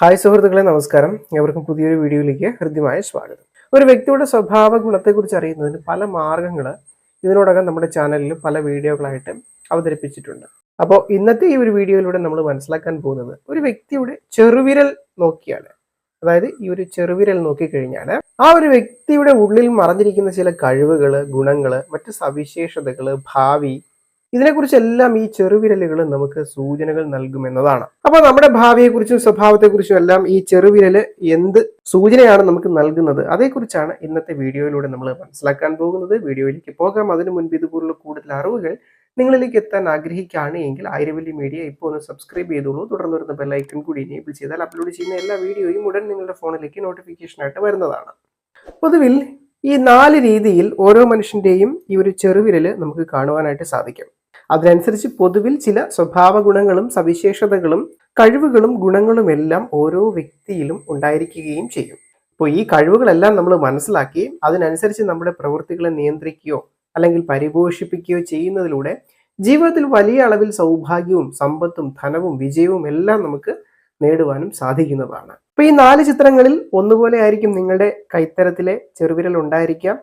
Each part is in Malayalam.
ഹായ് സുഹൃത്തുക്കളെ നമസ്കാരം. എവർക്കും പുതിയൊരു വീഡിയോയിലേക്ക് ഹൃദ്യമായ സ്വാഗതം. ഒരു വ്യക്തിയുടെ സ്വഭാവ ഗുണത്തെക്കുറിച്ച് അറിയുന്നതിന് പല മാർഗങ്ങൾ ഇതിനോടകം നമ്മുടെ ചാനലിൽ പല വീഡിയോകളായിട്ട് അവതരിപ്പിച്ചിട്ടുണ്ട്. അപ്പോൾ ഇന്നത്തെ ഈ ഒരു വീഡിയോയിലൂടെ നമ്മൾ മനസ്സിലാക്കാൻ പോകുന്നത് ഒരു വ്യക്തിയുടെ ചെറുവിരൽ നോക്കിയാണ്. അതായത് ഈ ഒരു ചെറുവിരൽ നോക്കിക്കഴിഞ്ഞാൽ ആ ഒരു വ്യക്തിയുടെ ഉള്ളിൽ മറഞ്ഞിരിക്കുന്ന ചില കഴിവുകൾ ഗുണങ്ങൾ മറ്റ് സവിശേഷതകൾ ഭാവി ഇതിനെക്കുറിച്ചെല്ലാം ഈ ചെറുവിരലുകൾ നമുക്ക് സൂചനകൾ നൽകുമെന്നതാണ്. അപ്പൊ നമ്മുടെ ഭാവിയെക്കുറിച്ചും സ്വഭാവത്തെക്കുറിച്ചും എല്ലാം ഈ ചെറുവിരൽ എന്ത് സൂചനയാണ് നമുക്ക് നൽകുന്നത് അതേക്കുറിച്ചാണ് ഇന്നത്തെ വീഡിയോയിലൂടെ നമ്മൾ മനസ്സിലാക്കാൻ പോകുന്നത്. വീഡിയോയിലേക്ക് പോകാം. അതിനു മുൻപ് ഇതുപോലുള്ള കൂടുതൽ അറിവുകൾ നിങ്ങളിലേക്ക് എത്താൻ ആഗ്രഹിക്കുകയാണ് എങ്കിൽ ആയിരവല്ലി മീഡിയ ഇപ്പോൾ ഒന്ന് സബ്സ്ക്രൈബ് ചെയ്തോളൂ. തുടർന്ന് വരുന്ന ബെല്ലൈക്കൺ കൂടി എനേബിൾ ചെയ്താൽ അപ്ലോഡ് ചെയ്യുന്ന എല്ലാ വീഡിയോയും ഉടൻ നിങ്ങളുടെ ഫോണിലേക്ക് നോട്ടിഫിക്കേഷൻ ആയിട്ട് വരുന്നതാണ്. പൊതുവിൽ ഈ നാല് രീതിയിൽ ഓരോ മനുഷ്യന്റെയും ഈ ഒരു ചെറുവിരൽ നമുക്ക് കാണുവാനായിട്ട് സാധിക്കും. അതിനനുസരിച്ച് പൊതുവിൽ ചില സ്വഭാവ ഗുണങ്ങളും സവിശേഷതകളും കഴിവുകളും ഗുണങ്ങളും എല്ലാം ഓരോ വ്യക്തിയിലും ഉണ്ടായിരിക്കുകയും ചെയ്യും. അപ്പോൾ ഈ കഴിവുകളെല്ലാം നമ്മൾ മനസ്സിലാക്കി അതിനനുസരിച്ച് നമ്മുടെ പ്രവൃത്തികളെ നിയന്ത്രിക്കുകയോ അല്ലെങ്കിൽ പരിപോഷിപ്പിക്കുകയോ ചെയ്യുന്നതിലൂടെ ജീവിതത്തിൽ വലിയ അളവിൽ സൗഭാഗ്യവും സമ്പത്തും ധനവും വിജയവും എല്ലാം നമുക്ക് നേടുവാനും സാധിക്കുന്നതാണ്. അപ്പൊ ഈ നാല് ചിത്രങ്ങളിൽ ഒന്നുപോലെ ആയിരിക്കും നിങ്ങളുടെ കൈത്തരത്തിലെ ചെറുവിരൽ ഉണ്ടായിരിക്കാം.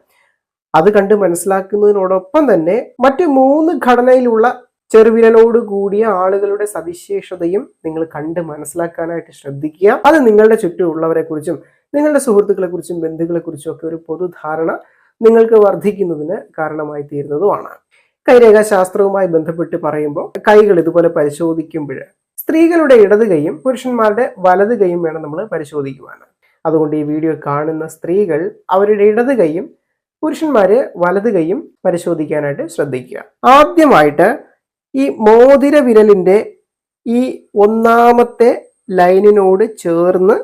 അത് കണ്ട് മനസ്സിലാക്കുന്നതിനോടൊപ്പം തന്നെ മറ്റ് മൂന്ന് ഘടനയിലുള്ള ചെറുവിരലോട് കൂടിയ ആളുകളുടെ സവിശേഷതയും നിങ്ങൾ കണ്ട് മനസ്സിലാക്കാനായിട്ട് ശ്രദ്ധിക്കുക. അത് നിങ്ങളുടെ ചുറ്റുമുള്ളവരെ കുറിച്ചും നിങ്ങളുടെ സുഹൃത്തുക്കളെ കുറിച്ചും ബന്ധുക്കളെ കുറിച്ചും ഒക്കെ ഒരു പൊതുധാരണ നിങ്ങൾക്ക് വർദ്ധിക്കുന്നതിന് കാരണമായി തീരുന്നതുമാണ്. കൈരേഖാശാസ്ത്രവുമായി ബന്ധപ്പെട്ട് പറയുമ്പോൾ കൈകൾ ഇതുപോലെ പരിശോധിക്കുമ്പോൾ സ്ത്രീകളുടെ ഇടത് കൈയും പുരുഷന്മാരുടെ വലത് കൈയും വേണം നമ്മൾ പരിശോധിക്കുവാൻ. അതുകൊണ്ട് ഈ വീഡിയോ കാണുന്ന സ്ത്രീകൾ അവരുടെ ഇടത് കൈയും പുരുഷന്മാര് വലത് കൈയും പരിശോധിക്കാനായിട്ട് ശ്രദ്ധിക്കുക. ആദ്യമായിട്ട് ഈ മോതിര വിരലിന്റെ ഈ ഒന്നാമത്തെ ലൈനിനോട് ചേർന്ന്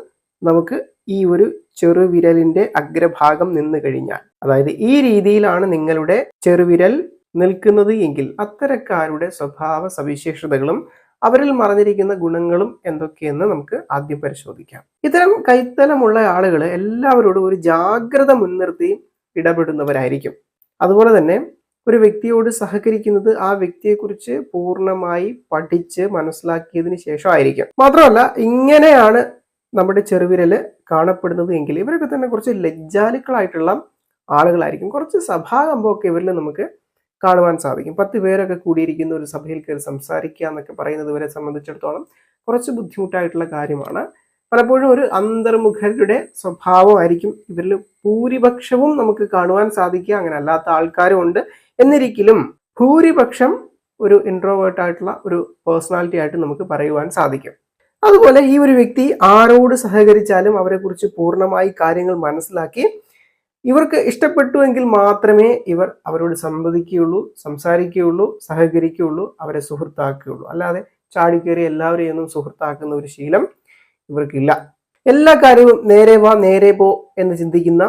നമുക്ക് ഈ ഒരു ചെറുവിരലിന്റെ അഗ്രഭാഗം നിന്ന് കഴിഞ്ഞാൽ അതായത് ഈ രീതിയിലാണ് നിങ്ങളുടെ ചെറുവിരൽ നിൽക്കുന്നത് എങ്കിൽ അത്തരക്കാരുടെ സ്വഭാവ സവിശേഷതകളും അവരിൽ മറഞ്ഞിരിക്കുന്ന ഗുണങ്ങളും എന്തൊക്കെയെന്ന് നമുക്ക് ആദ്യം പരിശോധിക്കാം. ഇത്തരം കൈത്തലമുള്ള ആളുകൾ എല്ലാവരോടും ഒരു ജാഗ്രത മുൻനിർത്തി ഇടപെടുന്നവരായിരിക്കും. അതുപോലെ തന്നെ ഒരു വ്യക്തിയോട് സഹകരിക്കുന്നത് ആ വ്യക്തിയെക്കുറിച്ച് പൂർണമായി പഠിച്ച് മനസ്സിലാക്കിയതിന് ശേഷമായിരിക്കും മാത്രമല്ല ഇങ്ങനെയാണ് നമ്മുടെ ചെറുവിരൽ കാണപ്പെടുന്നത് എങ്കിൽ ഇവരൊക്കെ തന്നെ കുറച്ച് ലജ്ജാലുക്കളായിട്ടുള്ള ആളുകളായിരിക്കും. കുറച്ച് സഭാകമ്പമൊക്കെ ഇവരിൽ നമുക്ക് കാണുവാൻ സാധിക്കും. പത്ത് പേരൊക്കെ കൂടിയിരിക്കുന്ന ഒരു സഭയിൽ കയറി സംസാരിക്കുക എന്നൊക്കെ പറയുന്നത് ഇവരെ സംബന്ധിച്ചിടത്തോളം കുറച്ച് ബുദ്ധിമുട്ടായിട്ടുള്ള കാര്യമാണ്. പലപ്പോഴും ഒരു അന്തർമുഖരുടെ സ്വഭാവമായിരിക്കും ഇവരിൽ ഭൂരിപക്ഷവും നമുക്ക് കാണുവാൻ സാധിക്കുക. അങ്ങനെ അല്ലാത്ത ആൾക്കാരും ഉണ്ട്. എന്നിരിക്കലും ഭൂരിപക്ഷം ഒരു ഇൻട്രോവേർട്ട് ആയിട്ടുള്ള ഒരു പേഴ്സണാലിറ്റി ആയിട്ട് നമുക്ക് പറയുവാൻ സാധിക്കും. അതുപോലെ ഈ ഒരു വ്യക്തി ആരോട് സഹകരിച്ചാലും അവരെക്കുറിച്ച് പൂർണമായി കാര്യങ്ങൾ മനസ്സിലാക്കി ഇവർക്ക് ഇഷ്ടപ്പെട്ടുവെങ്കിൽ മാത്രമേ ഇവർ അവരോട് സംവദിക്കുകയുള്ളൂ സംസാരിക്കുകയുള്ളൂ സഹകരിക്കുകയുള്ളൂ അവരെ സുഹൃത്താക്കുകയുള്ളൂ. അല്ലാതെ ചാടിക്കേറി എല്ലാവരെയൊന്നും സുഹൃത്താക്കുന്ന ഒരു ശീലം ഇവർക്കില്ല. എല്ലാ കാര്യവും നേരെ വാ നേരെ പോ എന്ന് ചിന്തിക്കുന്ന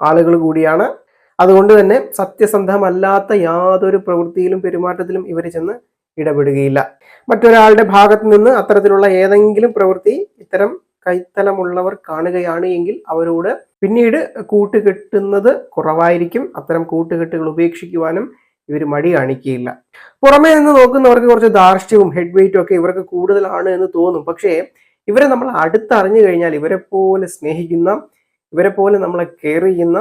ആളുകൾ കൂടിയാണ്. അതുകൊണ്ട് തന്നെ സത്യസന്ധമല്ലാത്ത യാതൊരു പ്രവൃത്തിയിലും പെരുമാറ്റത്തിലും ഇവർ ചെന്ന് ഇടപെടുകയില്ല. മറ്റൊരാളുടെ ഭാഗത്ത് നിന്ന് അത്തരത്തിലുള്ള ഏതെങ്കിലും പ്രവൃത്തി ഇത്തരം കൈത്തലമുള്ളവർ കാണുകയാണ് എങ്കിൽ അവരോട് പിന്നീട് കൂട്ടുകെട്ടുന്നത് കുറവായിരിക്കും. അത്തരം കൂട്ടുകെട്ടുകൾ ഉപേക്ഷിക്കുവാനും ഇവർ മടി കാണിക്കുകയില്ല. പുറമേ നിന്ന് നോക്കുന്നവർക്ക് കുറച്ച് ധാർഷ്ട്യവും ഹെഡ് വെയിറ്റും ഒക്കെ ഇവർക്ക് കൂടുതലാണ് എന്ന് തോന്നും. പക്ഷേ ഇവരെ നമ്മൾ അടുത്തറിഞ്ഞു കഴിഞ്ഞാൽ ഇവരെ പോലെ സ്നേഹിക്കുന്ന ഇവരെ പോലെ നമ്മളെ കെയർ ചെയ്യുന്ന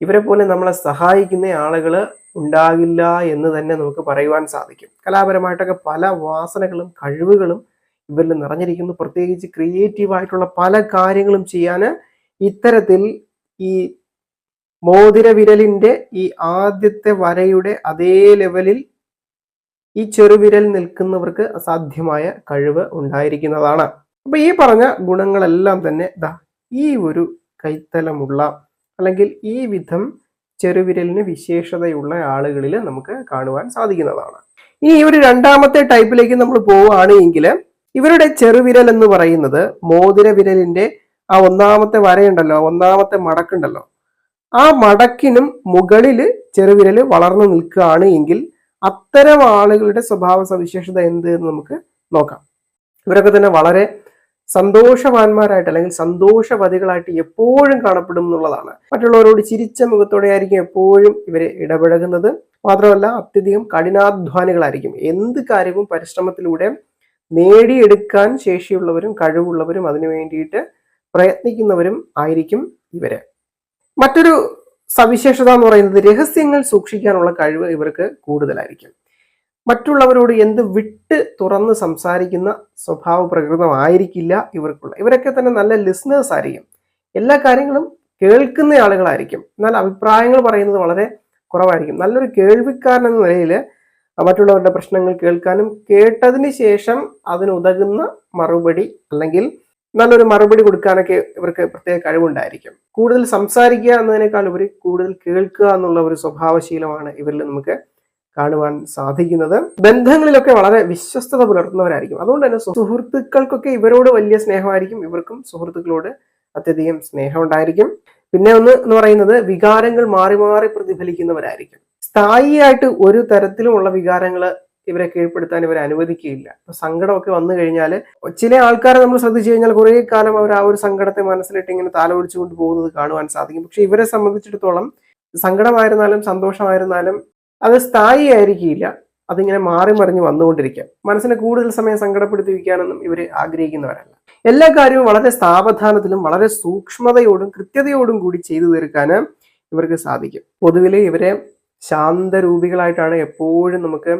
ഇവരെ പോലെ നമ്മളെ സഹായിക്കുന്ന ആളുകൾ ഉണ്ടാകില്ല എന്ന് തന്നെ നമുക്ക് പറയുവാൻ സാധിക്കും. കലാപരമായിട്ടൊക്കെ പല വാസനകളും കഴിവുകളും ഇവരിൽ നിറഞ്ഞിരിക്കുന്നു. പ്രത്യേകിച്ച് ക്രിയേറ്റീവ് ആയിട്ടുള്ള പല കാര്യങ്ങളും ചെയ്യാൻ ഇത്തരത്തിൽ ഈ മോതിര വിരലിന്റെ ഈ ആദ്യത്തെ വരയുടെ അതേ ലെവലിൽ ഈ ചെറുവിരൽ നിൽക്കുന്നവർക്ക് അസാധ്യമായ കഴിവ് ഉണ്ടായിരിക്കുന്നതാണ്. അപ്പൊ ഈ പറഞ്ഞ ഗുണങ്ങളെല്ലാം തന്നെ ദാ ഈ ഒരു കൈത്തലമുള്ള അല്ലെങ്കിൽ ഈ വിധം ചെറുവിരലിന് വിശേഷതയുള്ള ആളുകളിൽ നമുക്ക് കാണുവാൻ സാധിക്കുന്നതാണ്. ഇനി ഈ ഒരു രണ്ടാമത്തെ ടൈപ്പിലേക്ക് നമ്മൾ പോവുകയാണ് എങ്കിൽ ഇവരുടെ ചെറുവിരൽ എന്ന് പറയുന്നത് മോതിര വിരലിന്റെ ആ ഒന്നാമത്തെ വരയുണ്ടല്ലോ ഒന്നാമത്തെ മടക്കുണ്ടല്ലോ. ആ മടക്കിനും മുകളിൽ ചെറുവിരൽ വളർന്നു നിൽക്കുകയാണ് എങ്കിൽ അത്തരം ആളുകളുടെ സ്വഭാവ സവിശേഷത എന്ത് എന്ന് നമുക്ക് നോക്കാം. ഇവരൊക്കെ തന്നെ വളരെ സന്തോഷവാന്മാരായിട്ട് അല്ലെങ്കിൽ സന്തോഷവതികളായിട്ട് എപ്പോഴും കാണപ്പെടും എന്നുള്ളതാണ്. മറ്റുള്ളവരോട് ചിരിച്ച മുഖത്തോടെ ആയിരിക്കും എപ്പോഴും ഇവർ ഇടപഴകുന്നത്. മാത്രമല്ല അത്യധികം കഠിനാധ്വാനികളായിരിക്കും. എന്ത് കാര്യവും പരിശ്രമത്തിലൂടെ നേടിയെടുക്കാൻ ശേഷിയുള്ളവരും കഴിവുള്ളവരും അതിനു വേണ്ടിയിട്ട് പ്രയത്നിക്കുന്നവരും ആയിരിക്കും ഇവർ. മറ്റൊരു സവിശേഷത എന്ന് പറയുന്നത് രഹസ്യങ്ങൾ സൂക്ഷിക്കാനുള്ള കഴിവ് ഇവർക്ക് കൂടുതലായിരിക്കും. മറ്റുള്ളവരോട് എന്ത് വിട്ട് തുറന്ന് സംസാരിക്കുന്ന സ്വഭാവ പ്രകൃതമായിരിക്കില്ല ഇവർക്കുള്ള. ഇവരൊക്കെ തന്നെ നല്ല ലിസണേഴ്സ് ആയിരിക്കും. എല്ലാ കാര്യങ്ങളും കേൾക്കുന്ന ആളുകളായിരിക്കും. എന്നാൽ അഭിപ്രായങ്ങൾ പറയുന്നത് വളരെ കുറവായിരിക്കും. നല്ലൊരു കേൾവിക്കാരൻ എന്ന നിലയിൽ മറ്റുള്ളവരുടെ പ്രശ്നങ്ങൾ കേൾക്കാനും കേട്ടതിന് ശേഷം അതിനുതകുന്ന മറുപടി അല്ലെങ്കിൽ നല്ലൊരു മറുപടി കൊടുക്കാനൊക്കെ ഇവർക്ക് പ്രത്യേക കഴിവുണ്ടായിരിക്കും. കൂടുതൽ സംസാരിക്കുക എന്നതിനേക്കാൾ ഉപരി കൂടുതൽ കേൾക്കുക എന്നുള്ള ഒരു സ്വഭാവശീലമാണ് ഇവരിൽ നമുക്ക് കാണുവാൻ സാധിക്കുന്നത്. ബന്ധങ്ങളിലൊക്കെ വളരെ വിശ്വസ്തത പുലർത്തുന്നവരായിരിക്കും. അതുകൊണ്ട് തന്നെ സുഹൃത്തുക്കൾക്കൊക്കെ ഇവരോട് വലിയ സ്നേഹമായിരിക്കും. ഇവർക്കും സുഹൃത്തുക്കളോട് അത്യധികം സ്നേഹം ഉണ്ടായിരിക്കും പിന്നെ ഒന്ന് എന്ന് പറയുന്നത് വികാരങ്ങൾ മാറി മാറി പ്രതിഫലിക്കുന്നവരായിരിക്കും. സ്ഥായിയായിട്ട് ഒരു തരത്തിലുമുള്ള വികാരങ്ങൾ ഇവരെ കീഴ്പ്പെടുത്താൻ ഇവരെ അനുവദിക്കുകയില്ല. സങ്കടമൊക്കെ വന്നു കഴിഞ്ഞാൽ ചില ആൾക്കാരെ നമ്മൾ ശ്രദ്ധിച്ചു കഴിഞ്ഞാൽ കുറേ കാലം അവർ ആ ഒരു സങ്കടത്തെ മനസ്സിലിട്ട് ഇങ്ങനെ താലോടിച്ചുകൊണ്ട് പോകുന്നത് കാണുവാൻ സാധിക്കും. പക്ഷെ ഇവരെ സംബന്ധിച്ചിടത്തോളം സങ്കടമായിരുന്നാലും സന്തോഷമായിരുന്നാലും അത് സ്ഥായി ആയിരിക്കില്ല അതിങ്ങനെ മാറി മറിഞ്ഞ് വന്നുകൊണ്ടിരിക്കാം മനസ്സിനെ കൂടുതൽ സമയം സങ്കടപ്പെടുത്തി വയ്ക്കാനൊന്നും ഇവർ ആഗ്രഹിക്കുന്നവരല്ല. എല്ലാ കാര്യവും വളരെ സാവധാനത്തിലും വളരെ സൂക്ഷ്മതയോടും കൃത്യതയോടും കൂടി ചെയ്തു തീർക്കാൻ ഇവർക്ക് സാധിക്കും. പൊതുവിൽ ഇവരെ ശാന്തരൂപികളായിട്ടാണ് എപ്പോഴും നമുക്ക്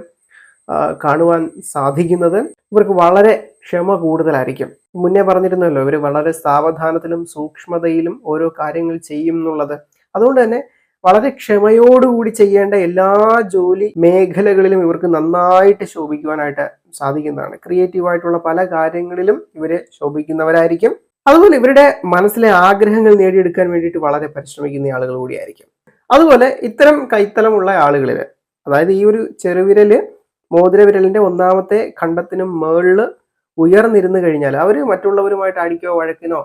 കാണുവാൻ സാധിക്കുന്നത്. ഇവർക്ക് വളരെ ക്ഷമ കൂടുതലായിരിക്കും. മുന്നേ പറഞ്ഞിരുന്നല്ലോ ഇവർ വളരെ സാവധാനത്തിലും സൂക്ഷ്മതയിലും ഓരോ കാര്യങ്ങൾ ചെയ്യും എന്നുള്ളത്. അതുകൊണ്ട് തന്നെ വളരെ ക്ഷമയോടുകൂടി ചെയ്യേണ്ട എല്ലാ ജോലി മേഖലകളിലും ഇവർക്ക് നന്നായിട്ട് ശോഭിക്കുവാനായിട്ട് സാധിക്കുന്നതാണ്. ക്രിയേറ്റീവായിട്ടുള്ള പല കാര്യങ്ങളിലും ഇവർ ശോഭിക്കുന്നവരായിരിക്കും. അതുപോലെ ഇവരുടെ മനസ്സിലെ ആഗ്രഹങ്ങൾ നേടിയെടുക്കാൻ വേണ്ടിയിട്ട് വളരെ പരിശ്രമിക്കുന്ന ആളുകൾ കൂടിയായിരിക്കും. അതുപോലെ ഇത്തരം കൈത്തലമുള്ള ആളുകളിൽ അതായത് ഈ ഒരു ചെറുവിരൽ മോതിരവിരലിന്റെ ഒന്നാമത്തെ ഖണ്ഡത്തിനും മേളിൽ ഉയർന്നിരുന്നു കഴിഞ്ഞാൽ അവർ മറ്റുള്ളവരുമായിട്ട് അടിക്കോ വഴക്കിനോ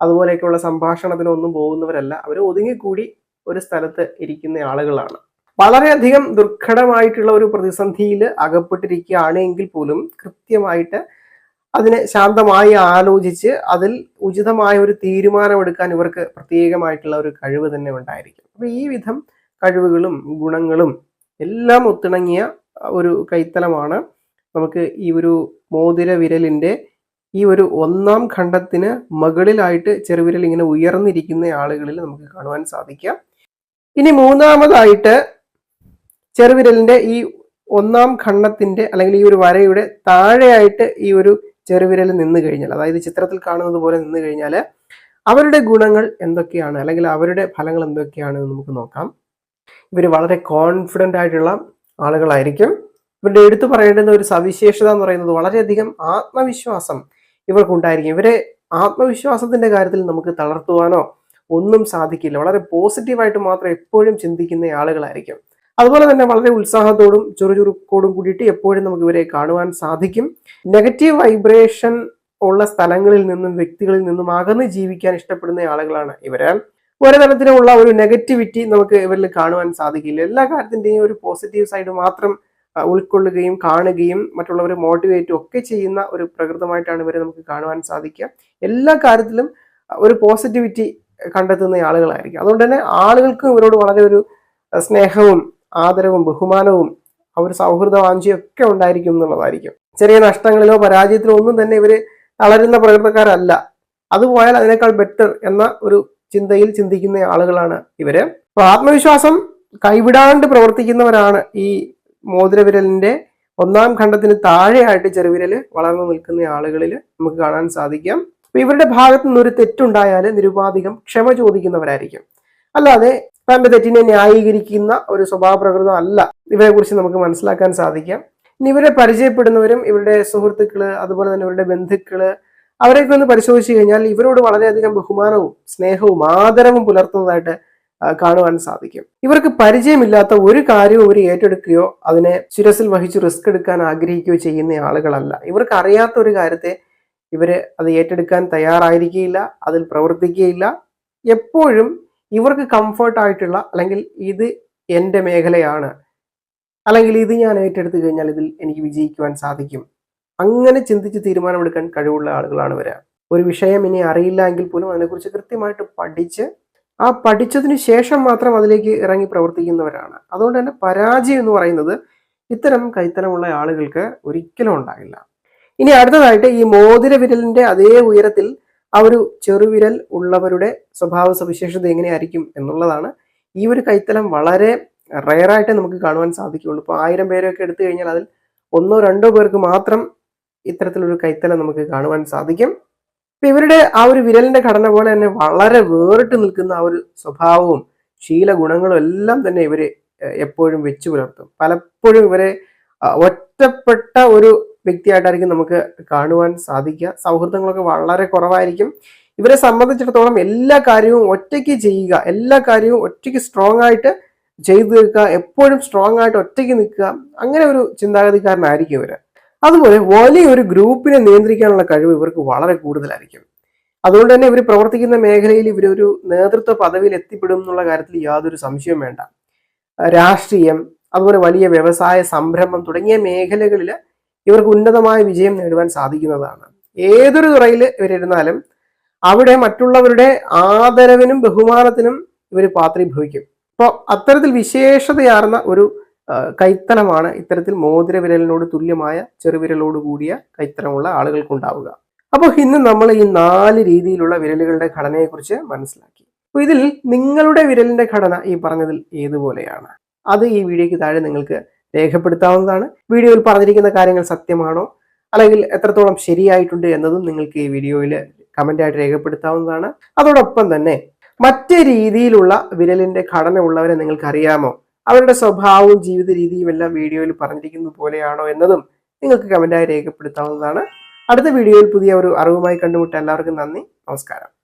അതുപോലെയൊക്കെയുള്ള സംഭാഷണത്തിനോ ഒന്നും പോകുന്നവരല്ല. അവർ ഒതുങ്ങിക്കൂടി ഒരു സ്ഥലത്ത് ഇരിക്കുന്ന ആളുകളാണ്. വളരെയധികം ദുർഘടമായിട്ടുള്ള ഒരു പ്രതിസന്ധിയിൽ അകപ്പെട്ടിരിക്കുകയാണ് എങ്കിൽ പോലും കൃത്യമായിട്ട് അതിനെ ശാന്തമായി ആലോചിച്ച് അതിൽ ഉചിതമായ ഒരു തീരുമാനമെടുക്കാൻ ഇവർക്ക് പ്രത്യേകമായിട്ടുള്ള ഒരു കഴിവ് തന്നെ ഉണ്ടായിരിക്കും. അപ്പൊ ഈ വിധം കഴിവുകളും ഗുണങ്ങളും എല്ലാം ഒത്തിണങ്ങിയ ഒരു കൈത്തലമാണ് നമുക്ക് ഈ ഒരു മോതിര വിരലിന്റെ ഈ ഒരു ഒന്നാം ഖണ്ഡത്തിന് മുകളിലായിട്ട് ചെറുവിരൽ ഇങ്ങനെ ഉയർന്നിരിക്കുന്ന ആളുകളിൽ നമുക്ക് കാണുവാൻ സാധിക്കാം ഇനി മൂന്നാമതായിട്ട് ചെറുവിരലിന്റെ ഈ ഒന്നാം ഖണ്ഡത്തിന്റെ അല്ലെങ്കിൽ ഈ ഒരു വരയുടെ താഴെയായിട്ട് ഈ ഒരു ചെറുവിരൽ നിന്ന് കഴിഞ്ഞാൽ അതായത് ചിത്രത്തിൽ കാണുന്നത് പോലെ നിന്ന് കഴിഞ്ഞാൽ അവരുടെ ഗുണങ്ങൾ എന്തൊക്കെയാണ്? അല്ലെങ്കിൽ അവരുടെ ഫലങ്ങൾ എന്തൊക്കെയാണ് എന്ന് നമുക്ക് നോക്കാം. ഇവർ വളരെ കോൺഫിഡന്റ് ആയിട്ടുള്ള ആളുകളായിരിക്കും. ഇവരുടെ എടുത്തു പറയേണ്ടുന്ന ഒരു സവിശേഷത എന്ന് പറയുന്നത് വളരെയധികം ആത്മവിശ്വാസം ഇവർക്കുണ്ടായിരിക്കും. ഇവരെ ആത്മവിശ്വാസത്തിന്റെ കാര്യത്തിൽ നമുക്ക് തളർത്തുവാനോ ഒന്നും സാധിക്കില്ല. വളരെ പോസിറ്റീവായിട്ട് മാത്രം എപ്പോഴും ചിന്തിക്കുന്ന ആളുകളായിരിക്കും. അതുപോലെ തന്നെ വളരെ ഉത്സാഹത്തോടും ചുറുചുറുക്കോടും കൂടിയിട്ട് എപ്പോഴും നമുക്ക് ഇവരെ കാണുവാൻ സാധിക്കും. നെഗറ്റീവ് വൈബ്രേഷൻ ഉള്ള സ്ഥലങ്ങളിൽ നിന്നും വ്യക്തികളിൽ നിന്നും അകന്ന് ജീവിക്കാൻ ഇഷ്ടപ്പെടുന്ന ആളുകളാണ് ഇവർ. ഒരു തരത്തിലുള്ള ഒരു നെഗറ്റിവിറ്റി നമുക്ക് ഇവരിൽ കാണുവാൻ സാധിക്കില്ല. എല്ലാ കാര്യത്തിന്റെയും ഒരു പോസിറ്റീവ് സൈഡ് മാത്രം ഉൾക്കൊള്ളുകയും കാണുകയും മറ്റുള്ളവരെ മോട്ടിവേറ്റും ഒക്കെ ചെയ്യുന്ന ഒരു പ്രകൃതമായിട്ടാണ് ഇവരെ നമുക്ക് കാണുവാൻ സാധിക്കുക. എല്ലാ കാര്യത്തിലും ഒരു പോസിറ്റിവിറ്റി കണ്ടെത്തുന്ന ആളുകളായിരിക്കും. അതുകൊണ്ട് തന്നെ ആളുകൾക്ക് ഇവരോട് വളരെ ഒരു സ്നേഹവും ആദരവും ബഹുമാനവും ആ ഒരു വാഞ്ചിയും ഒക്കെ ഉണ്ടായിരിക്കും എന്നുള്ളതായിരിക്കും. ചെറിയ നഷ്ടങ്ങളിലോ പരാജയത്തിലോ ഒന്നും തന്നെ ഇവർ തളരുന്ന പ്രകൃതക്കാരല്ല. അത് പോയാൽ അതിനേക്കാൾ ബെറ്റർ എന്ന ഒരു ചിന്തയിൽ ചിന്തിക്കുന്ന ആളുകളാണ് ഇവർ. അപ്പൊ ആത്മവിശ്വാസം കൈവിടാണ്ട് പ്രവർത്തിക്കുന്നവരാണ് ഈ മോതിരവിരലിന്റെ ഒന്നാം ഖണ്ഡത്തിന് താഴെയായിട്ട് ചെറുവിരൽ വളർന്നു നിൽക്കുന്ന ആളുകളിൽ നമുക്ക് കാണാൻ സാധിക്കാം. അപ്പൊ ഇവരുടെ ഭാഗത്തു നിന്നൊരു തെറ്റുണ്ടായാൽ നിരുപാധികം ക്ഷമ ചോദിക്കുന്നവരായിരിക്കും. അല്ലാതെ തന്റെ തെറ്റിനെ ന്യായീകരിക്കുന്ന ഒരു സ്വഭാവ പ്രകൃതം അല്ല. ഇവരെ കുറിച്ച് നമുക്ക് മനസ്സിലാക്കാൻ സാധിക്കാം. ഇനി ഇവരെ പരിചയപ്പെടുന്നവരും ഇവരുടെ സുഹൃത്തുക്കൾ അതുപോലെ തന്നെ ഇവരുടെ ബന്ധുക്കൾ അവരെയൊക്കെ ഒന്ന് പരിശോധിച്ചു കഴിഞ്ഞാൽ ഇവരോട് വളരെയധികം ബഹുമാനവും സ്നേഹവും ആദരവും പുലർത്തുന്നതായിട്ട് കാണുവാൻ സാധിക്കും. ഇവർക്ക് പരിചയമില്ലാത്ത ഒരു കാര്യവും ഇവർ ഏറ്റെടുക്കുകയോ അതിനെ ശിരസിൽ വഹിച്ച് റിസ്ക് എടുക്കാൻ ആഗ്രഹിക്കുകയോ ചെയ്യുന്ന ആളുകളല്ല. ഇവർക്ക് അറിയാത്ത ഒരു കാര്യത്തെ ഇവർ അത് ഏറ്റെടുക്കാൻ തയ്യാറായിരിക്കുകയില്ല അതിൽ പ്രവർത്തിക്കുകയില്ല എപ്പോഴും ഇവർക്ക് കംഫർട്ടായിട്ടുള്ള അല്ലെങ്കിൽ ഇത് എന്റെ മേഖലയാണ്. അല്ലെങ്കിൽ ഇത് ഞാൻ ഏറ്റെടുത്തു കഴിഞ്ഞാൽ ഇതിൽ എനിക്ക് വിജയിക്കുവാൻ സാധിക്കും. അങ്ങനെ ചിന്തിച്ച് തീരുമാനമെടുക്കാൻ കഴിവുള്ള ആളുകളാണ് ഇവർ ഒരു വിഷയം ഇനി അറിയില്ല എങ്കിൽ പോലും അതിനെക്കുറിച്ച് കൃത്യമായിട്ട് പഠിച്ച് ആ പഠിച്ചതിന് ശേഷം മാത്രം അതിലേക്ക് ഇറങ്ങി പ്രവർത്തിക്കുന്നവരാണ്. അതുകൊണ്ട് തന്നെ പരാജയം എന്ന് പറയുന്നത് ഇത്തരം കൈത്തലമുള്ള ആളുകൾക്ക് ഒരിക്കലും ഉണ്ടാകില്ല. ഇനി അടുത്തതായിട്ട് ഈ മോതിര വിരലിന്റെ അതേ ഉയരത്തിൽ ആ ഒരു ചെറുവിരൽ ഉള്ളവരുടെ സ്വഭാവ സവിശേഷത എങ്ങനെയായിരിക്കും എന്നുള്ളതാണ്. ഈ ഒരു കൈത്തലം വളരെ റയറായിട്ട് നമുക്ക് കാണുവാൻ സാധിക്കുകയുള്ളൂ. ഇപ്പോൾ ആയിരം പേരൊക്കെ എടുത്തു കഴിഞ്ഞാൽ അതിൽ ഒന്നോ രണ്ടോ പേർക്ക് മാത്രം ഇത്തരത്തിലൊരു കൈത്തലം നമുക്ക് കാണുവാൻ സാധിക്കും. ഇപ്പൊ ഇവരുടെ ആ ഒരു വിരലിന്റെ ഘടന പോലെ തന്നെ വളരെ വേറിട്ട് നിൽക്കുന്ന ആ ഒരു സ്വഭാവവും ശീലഗുണങ്ങളും എല്ലാം തന്നെ ഇവർ എപ്പോഴും വെച്ചു പുലർത്തും. പലപ്പോഴും ഇവരെ ഒറ്റപ്പെട്ട ഒരു വ്യക്തിയായിട്ടായിരിക്കും നമുക്ക് കാണുവാൻ സാധിക്കുക. സൗഹൃദങ്ങളൊക്കെ വളരെ കുറവായിരിക്കും. ഇവരെ സംബന്ധിച്ചിടത്തോളം എല്ലാ കാര്യവും ഒറ്റയ്ക്ക് ചെയ്യുക എല്ലാ കാര്യവും ഒറ്റയ്ക്ക് സ്ട്രോങ് ആയിട്ട് ചെയ്തു തീർക്കുക എപ്പോഴും സ്ട്രോങ് ആയിട്ട് ഒറ്റയ്ക്ക് നിൽക്കുക അങ്ങനെ ഒരു ചിന്താഗതിക്കാരനായിരിക്കും ഇവർ അതുപോലെ വലിയ ഒരു ഗ്രൂപ്പിനെ നിയന്ത്രിക്കാനുള്ള കഴിവ് ഇവർക്ക് വളരെ കൂടുതലായിരിക്കും. അതുകൊണ്ട് തന്നെ ഇവർ പ്രവർത്തിക്കുന്ന മേഖലയിൽ ഇവരൊരു നേതൃത്വ പദവിയിൽ എത്തിപ്പെടും എന്നുള്ള കാര്യത്തിൽ യാതൊരു സംശയവും വേണ്ട. രാഷ്ട്രീയം അതുപോലെ വലിയ വ്യവസായ സംരംഭം തുടങ്ങിയ മേഖലകളിൽ ഇവർക്ക് ഉന്നതമായ വിജയം നേടുവാൻ സാധിക്കുന്നതാണ്. ഏതൊരു തുറയിൽ ഇവരിരുന്നാലും അവിടെ മറ്റുള്ളവരുടെ ആദരവിനും ബഹുമാനത്തിനും ഇവർ പാത്രീഭവിക്കും. അപ്പോൾ അത്തരത്തിൽ വിശേഷതയാർന്ന ഒരു കൈത്തനമാണ് ഇത്തരത്തിൽ മോതിര വിരലിനോട് തുല്യമായ ചെറുവിരലോട് കൂടിയ കൈത്തലമുള്ള ആളുകൾക്കുണ്ടാവുക. അപ്പോൾ ഇന്ന് നമ്മൾ ഈ നാല് രീതിയിലുള്ള വിരലുകളുടെ ഘടനയെക്കുറിച്ച് മനസ്സിലാക്കി. അപ്പോൾ ഇതിൽ നിങ്ങളുടെ വിരലിന്റെ ഘടന ഈ പറഞ്ഞതിൽ ഏതുപോലെയാണ്? അത് ഈ വീഡിയോയ്ക്ക് താഴെ നിങ്ങൾക്ക് രേഖപ്പെടുത്താവുന്നതാണ്. വീഡിയോയിൽ പറഞ്ഞിരിക്കുന്ന കാര്യങ്ങൾ സത്യമാണോ? അല്ലെങ്കിൽ എത്രത്തോളം ശരിയായിട്ടുണ്ട് എന്നതും നിങ്ങൾക്ക് ഈ വീഡിയോയിൽ കമന്റായിട്ട് രേഖപ്പെടുത്താവുന്നതാണ്. അതോടൊപ്പം തന്നെ മറ്റ് രീതിയിലുള്ള വിരലിന്റെ ഘടന ഉള്ളവരെ നിങ്ങൾക്ക് അറിയാമോ അവരുടെ സ്വഭാവവും ജീവിത രീതിയും എല്ലാം വീഡിയോയിൽ പറഞ്ഞിരിക്കുന്നത് പോലെയാണോ എന്നതും നിങ്ങൾക്ക് കമന്റായി രേഖപ്പെടുത്താവുന്നതാണ്. അടുത്ത വീഡിയോയിൽ പുതിയ ഒരു അറിവുമായി കണ്ടുമുട്ട എല്ലാവർക്കും നന്ദി. നമസ്കാരം.